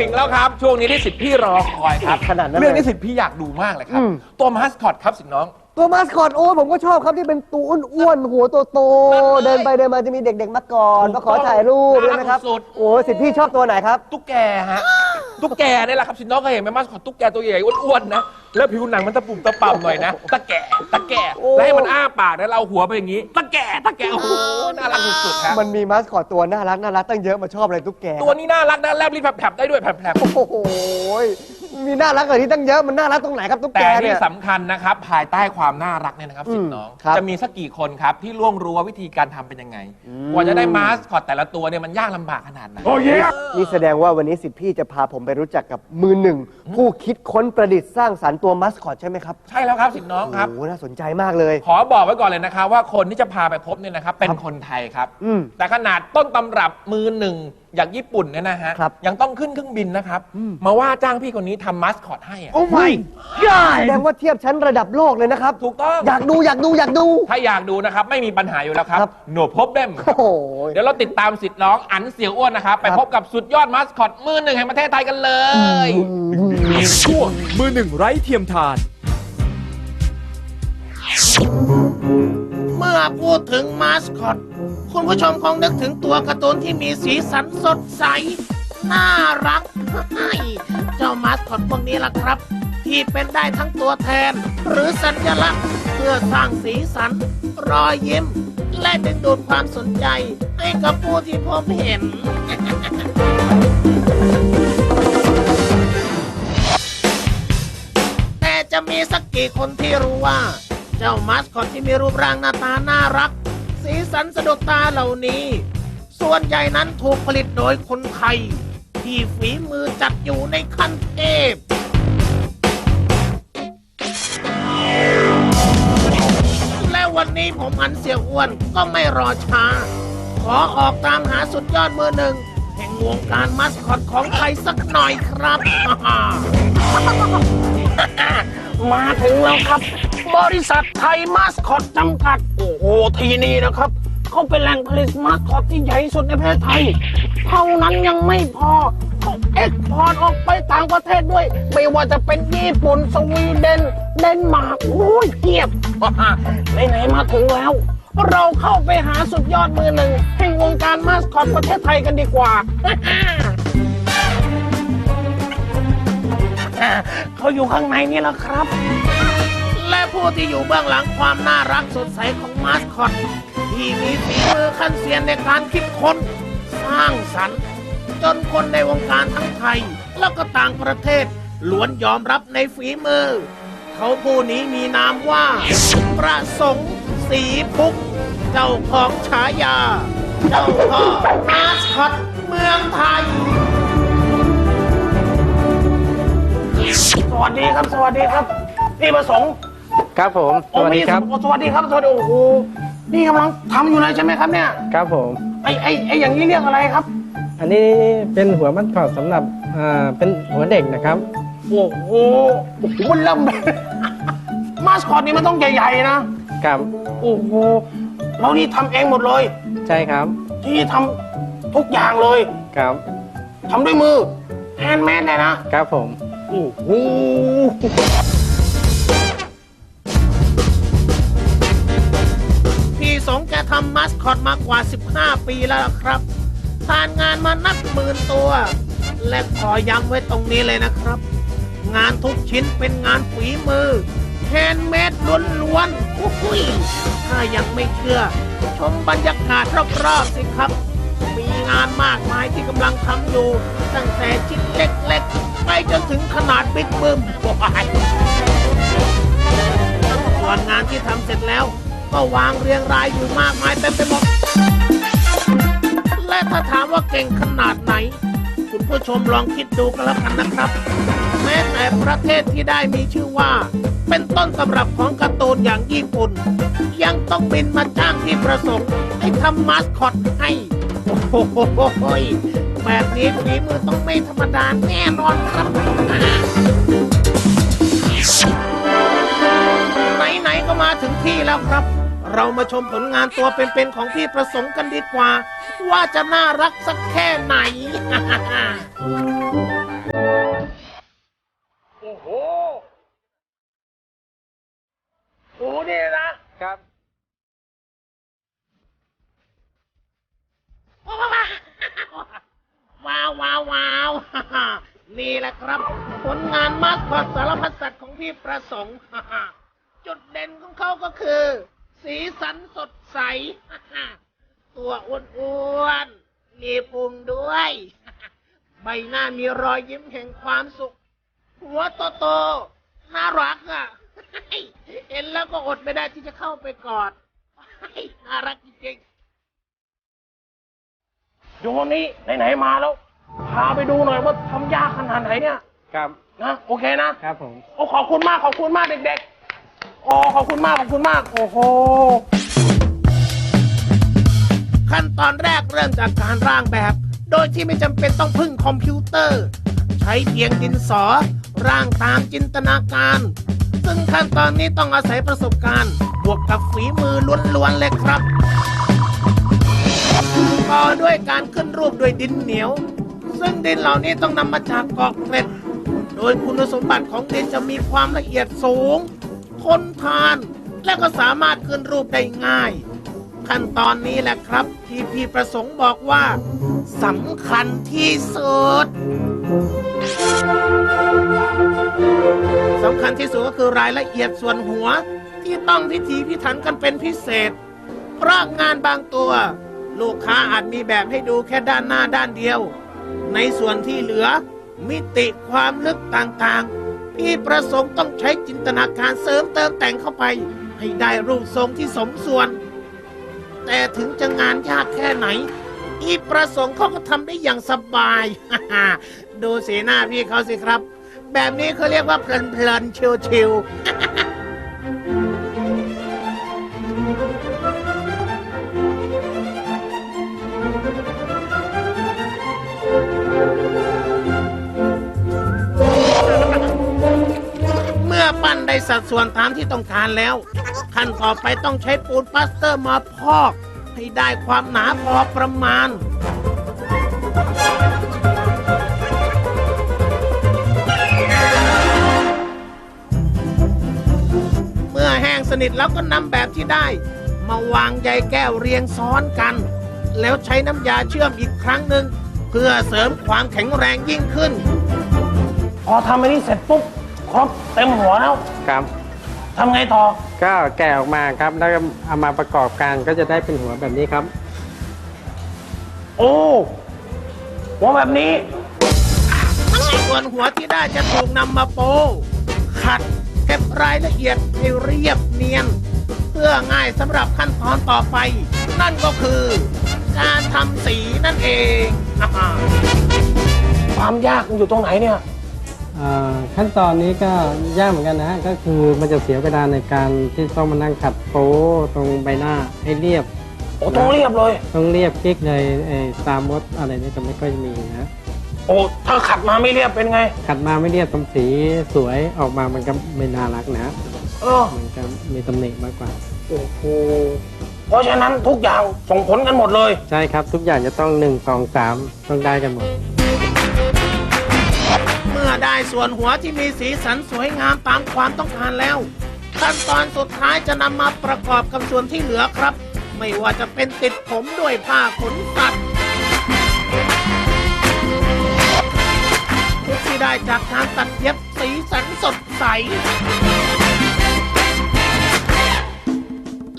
ถึงแล้วครับ ช่วงนี้ที่สิทธิ์พี่รอคอยครับขนาดนั้นเลย เรื่องนี้สิทธิ์พี่อยากดูมากเลยครับอืมตัวมาสคอตครับสิทธิ์น้อง ตัวมาสคอตโอ้ผมก็ชอบครับที่เป็นตัวอ้วนๆหัวโตนั่นเลยๆเดินไปเดินมาจะมีเด็กๆมาก่อนถูกมาขอถ่ายรูปต้องใช่ไหมครับ สุดโอ้สิทธิ์พี่ชอบตัวไหนครับ ตุ๊กแกฮะ ตุ๊กแกนี่แหละครับสิทธิ์น้องเคยเห็นไหมมาสคอตตุ๊กแกตัวใหญ่อ้วนๆนะ แล้วผิวหนังมันตะปุ่มตะป่ำหน่อยนะ ตะแก่ตะแก่โอ้แล้วให้มันอ้าปากแล้วเราหัวไปอย่างนี้ ตะแก่ตะแก่โอ้โหน่ารักสุดๆครับมันมีมาสคอตตัวน่ารักน่ารักตั้งเยอะมาชอบอะไรตุ๊กแกตัวนี้น่ารักนะแลบลิ้นแผลบๆได้ด้วยแผลบๆ โอ้โห มีน่ารักกว่านี้ตั้งเยอะมันน่ารักตรงไหนครับตุ๊กแต่แกที่เนี่ย สำคัญนะครับ ภายใต้ความน่ารักเนี่ยนะครับอืมสิทธิ์น้อง ครับจะมีสักกี่คนครับ ที่ล่วงรู้ว่าวิธีการทำเป็นยังไงกว่าจะได้มาสคอตแต่ละตัวเนี่ยมันยากลำบากขนาดไหน นี่แสดงว่าวันนี้สิทธิ์พี่จะพาผมไปรู้จักกับมือหนึ่ง ผู้คิดค้นประดิษฐ์สร้างสรรค์ตัวมาสคอตใช่ไหมครับใช่แล้วครับสิทธิ์น้องครับ โอ้โหน่าสนใจมากเลย ขอบอกไว้ก่อนเลยนะครับว่าคนที่จะพาไปพบเนี่ยนะครับ เป็นคนไทยครับ อืม แต่ขนาดต้นตำรับมือหนึ่งอย่างญี่ปุ่นเนี่ยนะฮะ ครับยังต้องขึ้นเครื่องบินนะครับมาว่าจ้างพี่คนนี้ทำมาสคอตให้อะโอ้ไม่แสดงว่าเทียบชั้นระดับโลกเลยนะครับ ถูกต้อง อยากดูอยากดูอยากดู ถ้าอยากดูนะครับ ไม่มีปัญหาอยู่แล้วครับ ครับ หนูพบเด้มโอ้โห เดี๋ยวเราติดตามสิทธิ์น้องอันเสียวอ้วนนะครับ ไปครับ พบกับสุดยอดมาสคอตมือหนึ่งแห่งประเทศไทยกันเลย ช่วงมือหนึ่งไร้เทียมทานเมื่อ พูดถึงมาสคอต คุณผู้ชมคงนึกถึงตัวการ์ตูนที่มีสีสันสดใส น่ารักเจ้ามาสคอตพวกนี้ล่ะครับ ที่เป็นได้ทั้งตัวแทน หรือสัญลักษณ์ เพื่อสร้างสีสัน รอยยิ้ม และดึงดูดความสนใจ ให้กับผู้ที่พบเห็นแต่จะมีสักกี่คนที่รู้ว่า เจ้ามาสคอตที่มีรูปร่างหน้าตาน่ารัก สีสันสะดุดตาเหล่านี้ ส่วนใหญ่นั้นถูกผลิตโดยคนไทย ที่ฝีมือจัดอยู่ในขั้นเทพและวันนี้ผมอันเสียอ้วนก็ไม่รอช้า ขอออกตามหาสุดยอดมือหนึ่ง แห่งวงการมัสคอตของไทยสักหน่อยครับ มาถึงแล้วครับ บริษัทไทยมาสคอตจำกัด โอ้โห ทีนี้นะครับ เขาเป็นแหล่งผลิตมาสคอตที่ใหญ่สุดในประเทศไทย เท่านั้นยังไม่พอเขาเอ็กพอร์ตออกไปต่างประเทศด้วย ไม่ว่าจะเป็นญี่ปุ่น สวีเดน เดนมาร์กโอ้ยเทียบไหนๆมาถึงแล้ว เราเข้าไปหาสุดยอดมือหนึ่ง แห่งวงการมาสคอตประเทศไทยกันดีกว่า เขาอยู่ข้างในนี่แหละครับ และผู้ที่อยู่เบื้องหลังความน่ารักสดใสของมาสคอตที่มีฝีมือขั้นเซียนในการคิดค้น สร้างสรรค์ จนคนในวงการทั้งไทย แล้วก็ต่างประเทศล้วนยอมรับในฝีมือ เขาผู้นี้มีนามว่า ประสงค์สีพุก เจ้าของฉายา เจ้าพ่อมาสคอตเมืองไทย สวัสดีครับ สวัสดีครับพี่ประสงค์ครับผม สวัสดีครับโอ้มีสวัสดีครับสวัสดีโอ้โหนี่กำลังทำอยู่เลยใช่ไหมครับเนี่ย ครับผม ไอ้ไอ้ไอ้อย่างนี้เรียกอะไรครับ อันนี้เป็นหัวมัดขอดสำหรับอ่าเป็นหัวเด็กนะครับ โอ้โหโอ้โหมันเริ่ม มาสคอตนี่มันต้องใหญ่ๆนะ ครับ โอ้โหเรานี่ทำเองหมดเลย ใช่ครับ ที่ทำทุกอย่างเลย ครับทำด้วยมือแฮนด์แมดเลยนะ ครับผม โอ้โหพี่สงแกทำมัสคอตมากว่า 15 ปีแล้วล่ะครับ ผ่านงานมานับหมื่นตัว และขอย้ำไว้ตรงนี้เลยนะครับ งานทุกชิ้นเป็นงานฝีมือแฮนด์เมดล้วนๆโอ้โหยถ้ายังไม่เชื่อ ชมบรรยากาศรอบๆสิครับ งานมากมายที่กำลังทำอยู่ ตั้งแต่ชิ้นเล็กๆ ไปจนถึงขนาดบิ๊กบึ้มว้ายส่วนงานที่ทำเสร็จแล้ว ก็วางเรียงรายอยู่มากมายเต็มไปหมด และถ้าถามว่าเก่งขนาดไหน คุณผู้ชมลองคิดดูกันแล้วกันนะครับ แม้แต่ประเทศที่ได้มีชื่อว่า เป็นต้นตำรับของการ์ตูนอย่างญี่ปุ่นยังต้องบินมาจ้างที่ประสงค์ให้ทำมาสคอตให้ โอ้โหแบบนี้ฝีมือต้องไม่ธรรมดาแน่นอนครับ ไหนๆก็มาถึงที่แล้วครับ เรามาชมผลงานตัวเป็นๆของพี่ประสงค์กันดีกว่า ว่าจะน่ารักสักแค่ไหน โอ้โหโอ้นี่นะครับาวว้าวว้าวนี่แหละครับ ผลงานมาสคอตสารพัดสัตว์ของพี่ประสงค์จุดเด่นของเขาก็คือ สีสันสดใส ตัวอ้วนๆมีพุงด้วย ใบหน้ามีรอยยิ้มแห่งความสุข หัวโตๆน่ารักอะเห็นแล้วก็อดไม่ได้ที่จะเข้าไปกอดน่ารักจริง ๆโยนนี้ไหนๆมาแล้ว พาไปดูหน่อยว่าทำยากขนาดไหนเนี่ย ครับ นะโอเคนะ ครับผม โอ้ขอบคุณมากขอบคุณมากเด็กๆ โอ้ขอบคุณมากขอบคุณมาก โอ้โห ขั้นตอนแรกเริ่มจากการร่างแบบ โดยที่ไม่จำเป็นต้องพึ่งคอมพิวเตอร์ ใช้เพียงดินสอ ร่างตามจินตนาการ ซึ่งขั้นตอนนี้ต้องอาศัยประสบการณ์ บวกกับฝีมือล้วนๆเลยครับ ต่อด้วยการขึ้นรูปด้วยดินเหนียว ซึ่งดินเหล่านี้ต้องนำมาจากเกาะเกร็ด โดยคุณสมบัติของดินจะมีความละเอียดสูง ทนทาน และก็สามารถขึ้นรูปได้ง่าย ขั้นตอนนี้แหละครับ ที่พี่ประสงค์บอกว่าสำคัญที่สุดสำคัญที่สุดก็คือรายละเอียดส่วนหัวที่ต้องพิถีพิถันกันเป็นพิเศษ เพราะงานบางตัว ลูกค้าอาจมีแบบให้ดูแค่ด้านหน้าด้านเดียว ในส่วนที่เหลือ มิติความลึกต่างๆ พี่ประสงค์ต้องใช้จินตนาการเสริมเติมแต่งเข้าไป ให้ได้รูปทรงที่สมส่วน แต่ถึงจะงานยากแค่ไหน พี่ประสงค์เขาก็ทำได้อย่างสบาย ดูสีหน้าพี่เขาสิครับ แบบนี้เขาเรียกว่าเพลินๆชิวๆ ได้สัดส่วนตามที่ต้องการแล้ว ขั้นต่อไปต้องใช้ปูนปลาสเตอร์มาพอก ให้ได้ความหนาพอประมาณ เมื่อแห้งสนิทแล้วก็นำแบบที่ได้ มาวางใยแก้วเรียงซ้อนกัน แล้วใช้น้ำยาเชื่อมอีกครั้งหนึ่งเพื่อเสริมความแข็งแรงยิ่งขึ้น พอทำอันนี้เสร็จปุ๊บ ครบเต็มหัวแล้วครับทำไงต่อก็แกะออกมาครับแล้วก็เอามาประกอบกันก็จะได้เป็นหัวแบบนี้ครับ โอ้หัวแบบนี้ส่วนหัวที่ได้จะถูกนำมาโปะขัดเก็บรายละเอียดให้เรียบเนียน เพื่อง่ายสำหรับขั้นตอนต่อไป นั่นก็คือ การทำสีนั่นเองอ่าฮะความยากมันอยู่ตรงไหนเนี่ยอ่า ขั้นตอนนี้ก็ยากเหมือนกันนะฮะก็คือมันจะเสียเวลาในการที่ต้องมานั่งขัดโป๊ตรงใบหน้าให้เรียบ โอ้ต้องเรียบเลย ต้องเรียบกิ๊กเลยไอ้ตามมดอะไรนี่จะไม่ค่อยมีนะโอ้ถ้าขัดมาไม่เรียบเป็นไง ขัดมาไม่เรียบตรงสีสวยออกมามันก็ไม่น่ารักนะเออมันจะมีตำหนิมากกว่า โอ้โหเพราะฉะนั้นทุกอย่างส่งผลกันหมดเลย ใช่ครับทุกอย่างจะต้องหนึ่งสองสามต้องได้กันหมดเมื่อได้ส่วนหัวที่มีสีสันสวยงามตามความต้องการแล้ว ขั้นตอนสุดท้ายจะนำมาประกอบกับส่วนที่เหลือครับ ไม่ว่าจะเป็นติดผมด้วยผ้าขนสัตว์ทุกที่ได้จากการตัดเย็บสีสันสดใส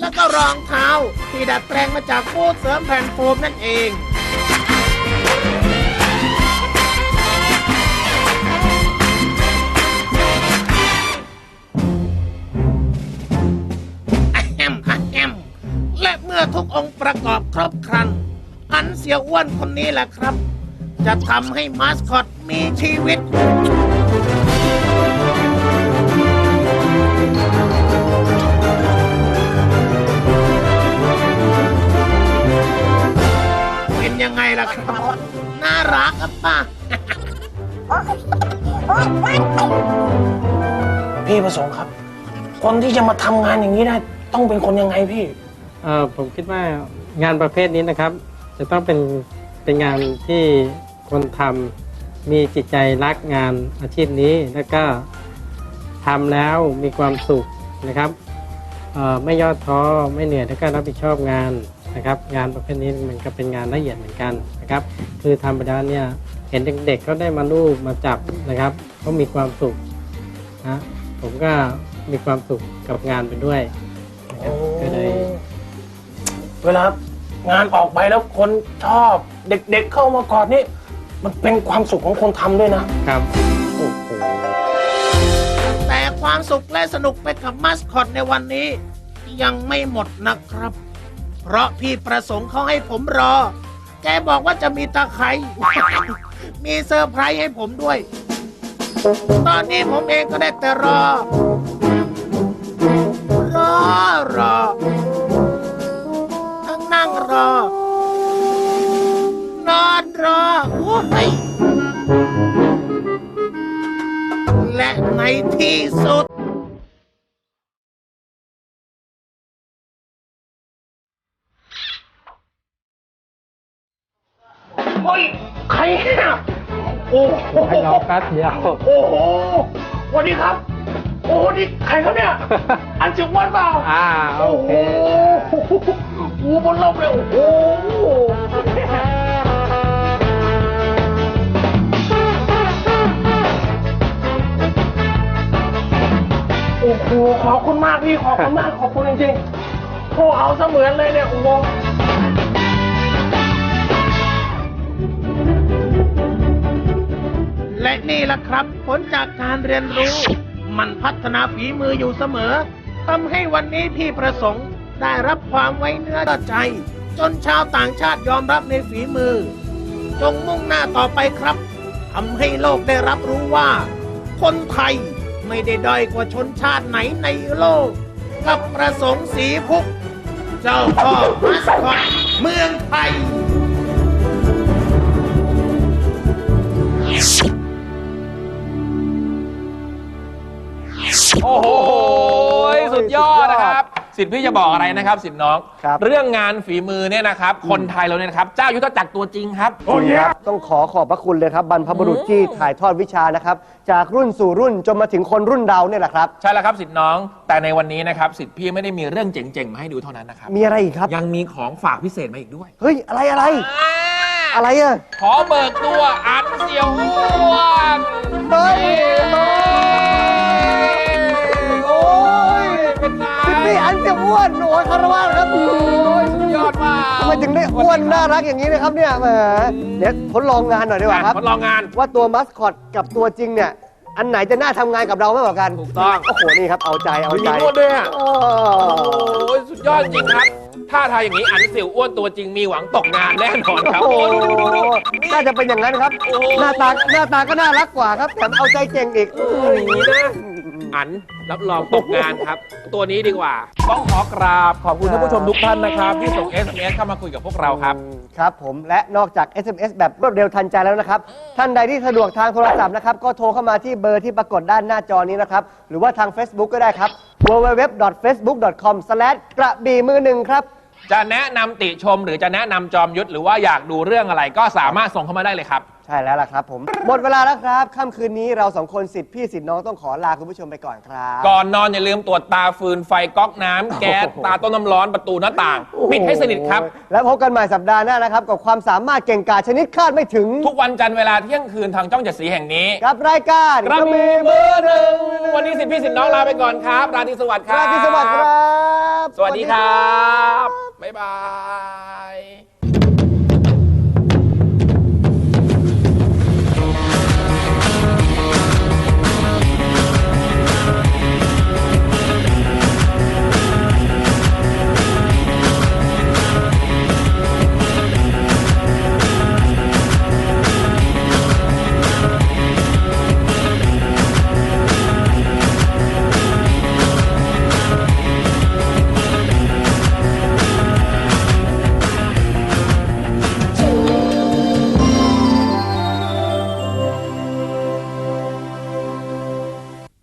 แล้วก็รองเท้าที่ดัดแปลงมาจากฟูดเสริมแผ่นโฟมนั่นเอง องค์ประกอบครบครัน อันเสียอ้วนคนนี้แหละครับ จะทำให้มาสคอตมีชีวิต เป็นยังไงล่ะครับ น่ารักอะป้า พี่ประสงค์ครับ คนที่จะมาทำงานอย่างนี้ได้ ต้องเป็นคนยังไงพี่ เอ่อผมคิดว่างานประเภทนี้นะครับ จะต้องเป็นเป็นงานที่คนทำมีจิตใจรักงานอาชีพนี้แล้วก็ทำแล้วมีความสุขนะครับเอ่อไม่ย่อท้อไม่เหนื่อยแล้วก็รับผิดชอบงานนะครับ งานประเภทนี้มันก็เป็นงานละเอียดเหมือนกันนะครับ คือทำไปแล้วเนี่ยเห็นเด็กๆเขาได้มาลูบมาจับนะครับเขามีความสุขนะผมก็มีความสุขกับงานไปด้วยนะครับก็ เลยเวลางานออกไปแล้วคนชอบเด็กๆเข้ามากอดนี่ มันเป็นความสุขของคนทำด้วยนะ ครับแต่ความสุขและสนุกไปกับมัสคอตในวันนี้ ยังไม่หมดนะครับ เพราะพี่ประสงค์เขาให้ผมรอ แกบอกว่าจะมีตาไคร้ มีเซอร์ไพรส์ให้ผมด้วย ตอนนี้ผมเองก็ได้แต่รอ รอรอทั้ง นั่งรอ นอนรอโอ้ยและในที่สุด เฮ้ยใครเนี่ยโอ้โหให้รอแป๊บเดียว โอ้โหสวัสดีครับโอ้โหนี่ใครครับเนี่ย อันจิวันเปล่าอ่าโอโอ้โหเคโอ้โหบนโลกเลยโอ้โหโอ้โหขอบคุณมากพี่ขอบคุณมากขอบคุณจริงๆโอ้เอาเสมือนเลยเนี่ยโอ้โหและนี่แหละครับ ผลจากการเรียนรู้ มันพัฒนาฝีมืออยู่เสมอทำให้วันนี้พี่ประสงค์ได้รับความไว้เนื้อใจ จนชาวต่างชาติยอมรับในฝีมือ จงมุ่งหน้าต่อไปครับทำให้โลกได้รับรู้ว่า คนไทยไม่ได้ด้อยกว่าชนชาติไหนในโลก กับประสงค์สีพุก เจ้าพ่อมัสคอตเมืองไทย โอ้โห สุดยอดนะครับ สิทธิ์พี่จะบอกอะไรนะครับ สิทธิ์น้อง ครับ เรื่องงานฝีมือเนี่ยนะครับ คนไทยเราเนี่ยนะครับ เจ้ายุทธจักรตัวจริงครับจริงครับต้องขอขอบพระคุณเลยครับบรรพบุรุษอืมที่ถ่ายทอดวิชานะครับ จากรุ่นสู่รุ่นจนมาถึงคนรุ่นเราเนี่ยแหละครับ ใช่แล้วครับสิทธิ์น้อง แต่ในวันนี้นะครับ สิทธิ์พี่ไม่ได้มีเรื่องเจ๋งๆมาให้ดูเท่านั้นนะครับ มีอะไรอีกครับ ยังมีของฝากพิเศษมาอีกด้วย เฮ้ย อะไรอะไร อะไรอะขอเบิกตัวอันเสียวอ้วน เฮ้ย อันเสียอ้วนโอ้ยคารวะครับโอ้ยสุดยอดมากทำไมถึงได้อ้วนน่ารักอย่างนี้นะครับเนี่ยแหมเดี๋ยวทดลองงานหน่อยดีกว่าครับ ทดลองงาน ว่าตัวมัสคอตกับตัวจริงเนี่ย อันไหนจะน่าทำงานกับเรามากกว่ากันถูกต้อง โอ้โหนี่ครับเอาใจเอามีใจนวดด้วยอะโอ้โอ้ยสุดยอดจริงครับ ถ้าทางอย่างนี้อันสิวอ้วนตัวจริงมีหวังตกงานแน่นอนครับโหโอ้ยดูดูดูดู น่าจะเป็นอย่างนั้นครับ โอ้โห หน้าตาหน้าตาก็น่ารักกว่าครับแถมเอาใจเก่งอีกอย่างนี้นะอัน รับรองตกงานครับ ตัวนี้ดีกว่า ต้องขอกราบขอบคุณท่านผู้ชมทุกท่านนะครับที่ส่ง SMS เข้ามาคุยกับพวกเราครับ ครับผมและนอกจาก SMS แบบรวดเร็วทันใจแล้วนะครับ ท่านใดที่สะดวกทางโทรศัพท์นะครับ ก็โทรเข้ามาที่เบอร์ที่ปรากฏด้านหน้าจอนี้นะครับ หรือว่าทาง Facebook ก็ได้ครับ www.facebook.com กระบี่มือหนึ่งครับ จะแนะนำติชมหรือจะแนะนำจอมยุทธหรือว่าอยากดูเรื่องอะไรก็สามารถส่งเข้ามาได้เลยครับใช่แล้วล่ะครับผมหมดเวลาแล้วครับค่ำคืนนี้เราสองคนสิทธิ์พี่สิทธิ์น้องต้องขอลาคุณผู้ชมไปก่อนครับ ก่อนนอนอย่าลืมตรวจตาฟืนไฟก๊อกน้ำแก๊สตาต้นน้ำร้อนประตูหน้าต่าง ปิดให้สนิทครับ แล้วพบกันใหม่สัปดาห์หน้านะครับ กับความสามารถเก่งกาจชนิดคาดไม่ถึงทุกวันจันทร์เวลาเที่ยงคืนทางจ้องเจ็ดสีแห่งนี้กับรายการกระมีมือหนึ่งวันนี้สิทธิพี่สิทธิน้องลาไปก่อนครับ ราตรีสวัสดิ์ครารับตรีสวัสดิ์ครับ สวัสดีครับบ๊ายบาย